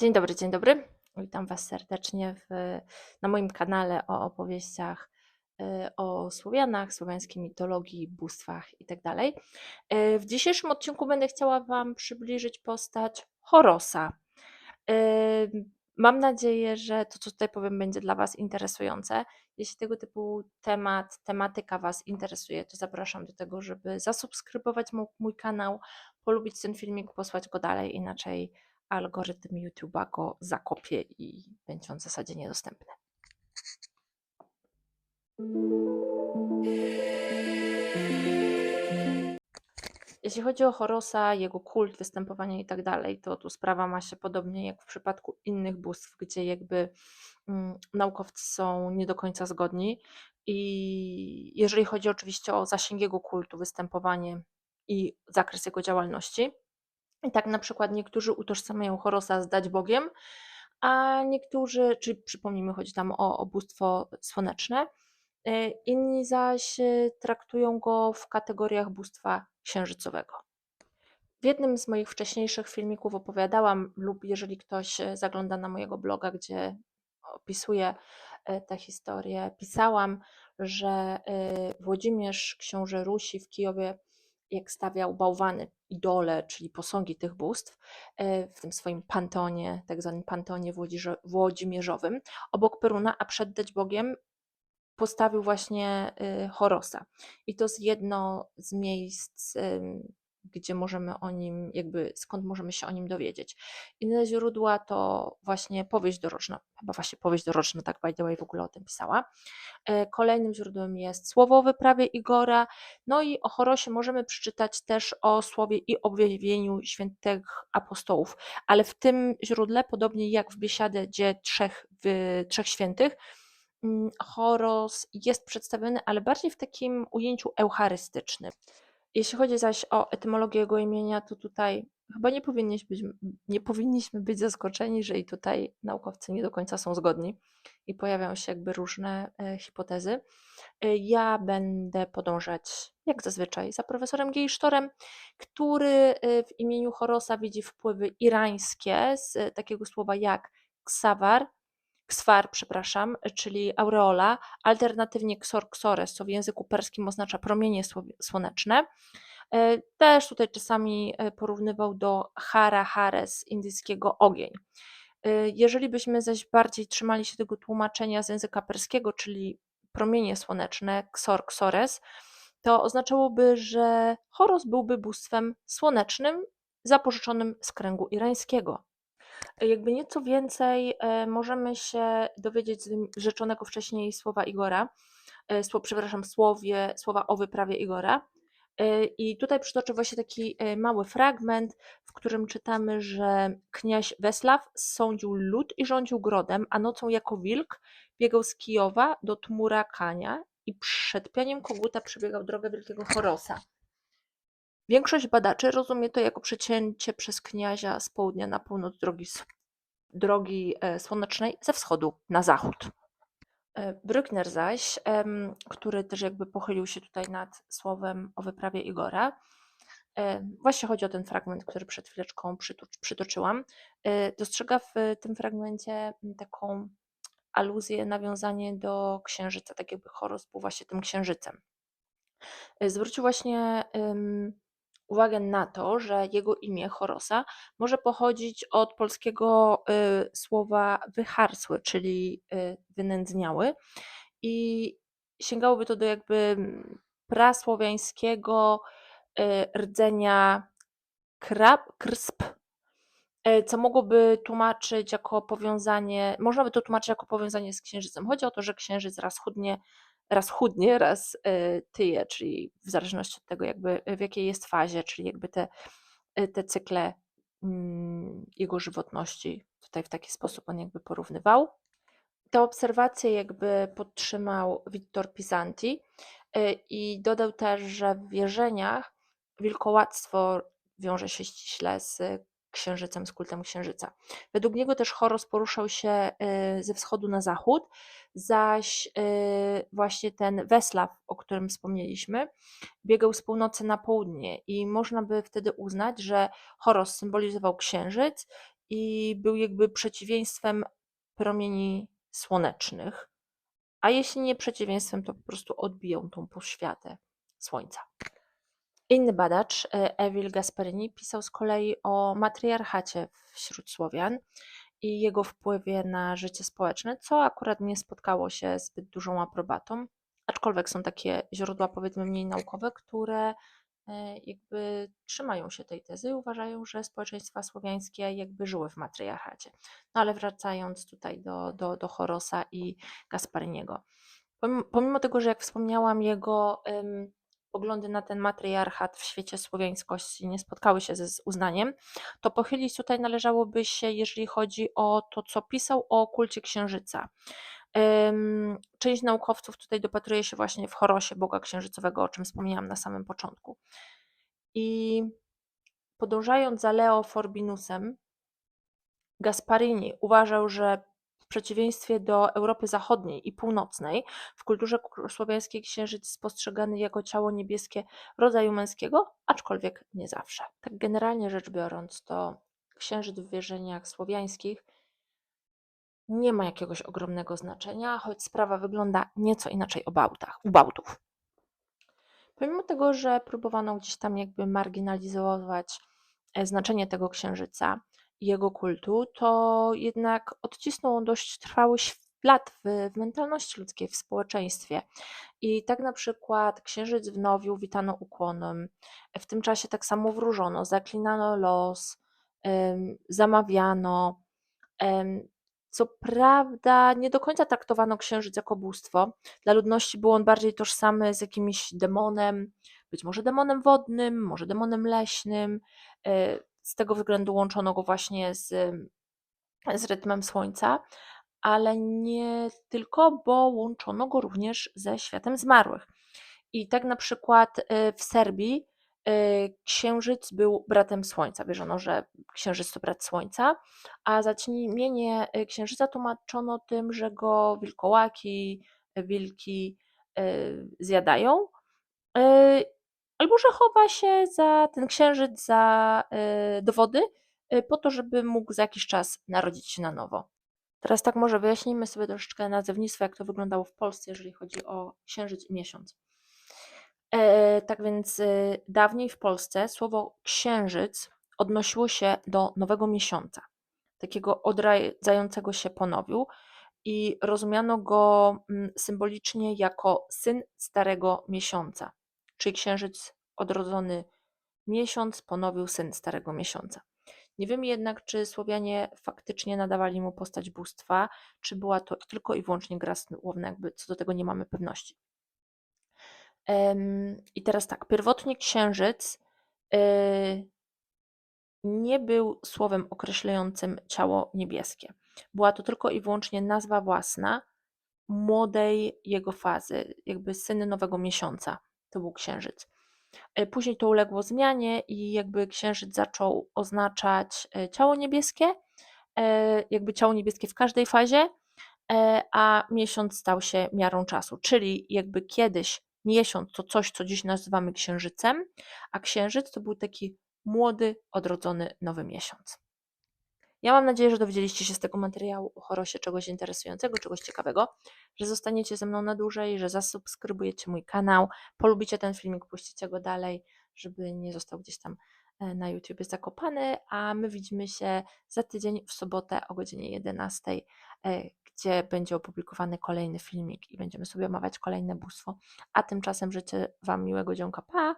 Dzień dobry, dzień dobry. Witam Was serdecznie w, na moim kanale o opowieściach y, o Słowianach, słowiańskiej mitologii, bóstwach itd. Y, W dzisiejszym odcinku będę chciała Wam przybliżyć postać Horosa. Y, Mam nadzieję, że to, co tutaj powiem, będzie dla Was interesujące. Jeśli tego typu temat, tematyka Was interesuje, to zapraszam do tego, żeby zasubskrybować mój kanał, polubić ten filmik, posłać go dalej, inaczej algorytm YouTube'a go zakopie i będzie on w zasadzie niedostępny. Jeśli chodzi o Horosa, jego kult, występowanie i tak dalej, to tu sprawa ma się podobnie jak w przypadku innych bóstw, gdzie jakby mm, naukowcy są nie do końca zgodni. I jeżeli chodzi oczywiście o zasięg jego kultu, występowanie i zakres jego działalności, i tak na przykład niektórzy utożsamiają Horosa z dać Bogiem, a niektórzy, czyli przypomnijmy, chodzi tam o, bóstwo słoneczne, e, inni zaś e, traktują go w kategoriach bóstwa księżycowego. W jednym z moich wcześniejszych filmików opowiadałam, lub jeżeli ktoś e, zagląda na mojego bloga, gdzie opisuję tę historię, pisałam, że Włodzimierz, książę Rusi w Kijowie, jak stawiał bałwany, idole, czyli posągi tych bóstw, e, w tym swoim pantonie, tak zwanym pantonie włodzimierzowym, obok Peruna, a przed dać Bogiem postawił właśnie y, Horosa. I to jest jedno z miejsc, gdzie możemy o nim, jakby skąd możemy się o nim dowiedzieć. Inne źródła to właśnie powieść doroczna, chyba właśnie powieść doroczna, tak by the way w ogóle o tym pisała. E, Kolejnym źródłem jest słowo wyprawie Igora. No i o Horosie możemy przeczytać też o słowie i objawieniu świętych apostołów, ale w tym źródle, podobnie jak w Biesiadzie Trzech, w, Trzech Świętych, mm, Horos jest przedstawiony, ale bardziej w takim ujęciu eucharystycznym. Jeśli chodzi zaś o etymologię jego imienia, to tutaj chyba nie powinniśmy być, nie powinniśmy być zaskoczeni, że i tutaj naukowcy nie do końca są zgodni i pojawiają się jakby różne e, hipotezy. E, Ja będę podążać, jak zazwyczaj, za profesorem Geisztorem, który e, w imieniu Horosa widzi wpływy irańskie z takiego słowa jak ksawar, kswar, przepraszam, czyli aureola, alternatywnie ksor, ksores, co w języku perskim oznacza promienie słoneczne. E, Też tutaj czasami e, porównywał do hara, hares, indyjskiego ogień. E, Jeżeli byśmy zaś bardziej trzymali się tego tłumaczenia z języka perskiego, czyli promienie słoneczne, ksor, ksores, to oznaczałoby, że Horos byłby bóstwem słonecznym zapożyczonym z kręgu irańskiego. Jakby nieco więcej e, możemy się dowiedzieć z rzeczonego wcześniej słowa Igora, e, sło, przepraszam, słowie, słowa o wyprawie Igora. E, I tutaj przytoczę właśnie taki mały fragment, w którym czytamy, że kniaź Wesław sądził lud i rządził grodem, a nocą jako wilk biegał z Kijowa do Tmura Kania i przed pianiem koguta przebiegał drogę wielkiego Horosa. Większość badaczy rozumie to jako przecięcie przez kniazia z południa na północ drogi, drogi e, słonecznej ze wschodu na zachód. E, Brückner zaś, który też jakby pochylił się tutaj nad słowem o wyprawie Igora, e, właśnie chodzi o ten fragment, który przed chwileczką przytocz- przytoczyłam, dostrzega w tym fragmencie taką aluzję, nawiązanie do księżyca, tak jakby Horus był właśnie tym księżycem. Zwrócił właśnie uwagę na to, że jego imię Horosa może pochodzić od polskiego y, słowa wycharsły, czyli y, wynędzniały i sięgałoby to do jakby prasłowiańskiego y, rdzenia krab, krsp, y, co mogłoby tłumaczyć jako powiązanie, można by to tłumaczyć jako powiązanie z księżycem. Chodzi o to, że księżyc raz chudnie, raz chudnie, raz y, tyje, czyli w zależności od tego, jakby w jakiej jest fazie, czyli jakby te, y, te cykle mm, jego żywotności tutaj w taki sposób on jakby porównywał. Te obserwacje jakby podtrzymał Wittor Pisanti i dodał też, że w wierzeniach wilkołactwo wiąże się ściśle z księżycem, z kultem księżyca. Według niego też Horos poruszał się y, ze wschodu na zachód, zaś y, właśnie ten Wesław, o którym wspomnieliśmy, biegał z północy na południe i można by wtedy uznać, że Horos symbolizował księżyc i był jakby przeciwieństwem promieni słonecznych, a jeśli nie przeciwieństwem, to po prostu odbiją tą poświatę słońca. Inny badacz, Emil Gasparini, pisał z kolei o matriarchacie wśród Słowian i jego wpływie na życie społeczne, co akurat nie spotkało się zbyt dużą aprobatą, aczkolwiek są takie źródła, powiedzmy, mniej naukowe, które e, jakby trzymają się tej tezy i uważają, że społeczeństwa słowiańskie jakby żyły w matriarchacie. No ale wracając tutaj do, do, do Horosa i Gaspariniego. Pomimo, pomimo tego, że jak wspomniałam, jego ym, poglądy na ten matriarchat w świecie słowiańskości nie spotkały się ze z uznaniem, to pochylić tutaj należałoby się, jeżeli chodzi o to, co pisał o kulcie księżyca. Część naukowców tutaj dopatruje się właśnie w Horosie, boga księżycowego, o czym wspomniałam na samym początku. I podążając za Leo Forbinusem, Gasparini uważał, że przeciwieństwie do Europy Zachodniej i Północnej, w kulturze słowiańskiej księżyc jest postrzegany jako ciało niebieskie rodzaju męskiego, aczkolwiek nie zawsze. Tak generalnie rzecz biorąc, to księżyc w wierzeniach słowiańskich nie ma jakiegoś ogromnego znaczenia, choć sprawa wygląda nieco inaczej o Bałtach, u Bałtów. Pomimo tego, że próbowano gdzieś tam jakby marginalizować e, znaczenie tego księżyca jego kultu, to jednak odcisnął dość trwały ślad w, w mentalności ludzkiej, w społeczeństwie. I tak na przykład księżyc w Nowiu witano ukłonem, w tym czasie tak samo wróżono, zaklinano los, em, zamawiano. em, Co prawda, nie do końca traktowano księżyc jako bóstwo. Dla ludności był on bardziej tożsamy z jakimś demonem, być może demonem wodnym, może demonem leśnym. e, Z tego względu łączono go właśnie z, z rytmem słońca, ale nie tylko, bo łączono go również ze światem zmarłych. I tak na przykład y, w Serbii y, księżyc był bratem słońca. Wierzono, że księżyc to brat słońca, a zaćmienie y, księżyca tłumaczono tym, że go wilkołaki, wilki zjadają, albo że chowa się za ten księżyc za, y, do wody, y, po to, żeby mógł za jakiś czas narodzić się na nowo. Teraz tak może wyjaśnijmy sobie troszeczkę nazewnictwo, jak to wyglądało w Polsce, jeżeli chodzi o księżyc i miesiąc. E, tak więc y, dawniej w Polsce słowo księżyc odnosiło się do nowego miesiąca, takiego odradzającego się po nowiu i rozumiano go mm, symbolicznie jako syn starego miesiąca, czyli księżyc odrodzony miesiąc ponowił syn starego miesiąca. Nie wiemy jednak, czy Słowianie faktycznie nadawali mu postać bóstwa, czy była to tylko i wyłącznie gra słowna, jakby co do tego nie mamy pewności. I teraz tak, pierwotnie księżyc y, nie był słowem określającym ciało niebieskie. Była to tylko i wyłącznie nazwa własna młodej jego fazy, jakby syn nowego miesiąca. To był księżyc. E, Później to uległo zmianie i jakby księżyc zaczął oznaczać e, ciało niebieskie, e, jakby ciało niebieskie w każdej fazie, a miesiąc stał się miarą czasu. Czyli jakby kiedyś miesiąc to coś, co dziś nazywamy księżycem, a księżyc to był taki młody, odrodzony nowy miesiąc. Ja mam nadzieję, że dowiedzieliście się z tego materiału o Horosie czegoś interesującego, czegoś ciekawego, że zostaniecie ze mną na dłużej, że zasubskrybujecie mój kanał, polubicie ten filmik, puścicie go dalej, żeby nie został gdzieś tam e, na YouTubie zakopany, a my widzimy się za tydzień w sobotę o godzinie 11, e, gdzie będzie opublikowany kolejny filmik i będziemy sobie omawiać kolejne bóstwo. A tymczasem życzę Wam miłego dzionka. Pa!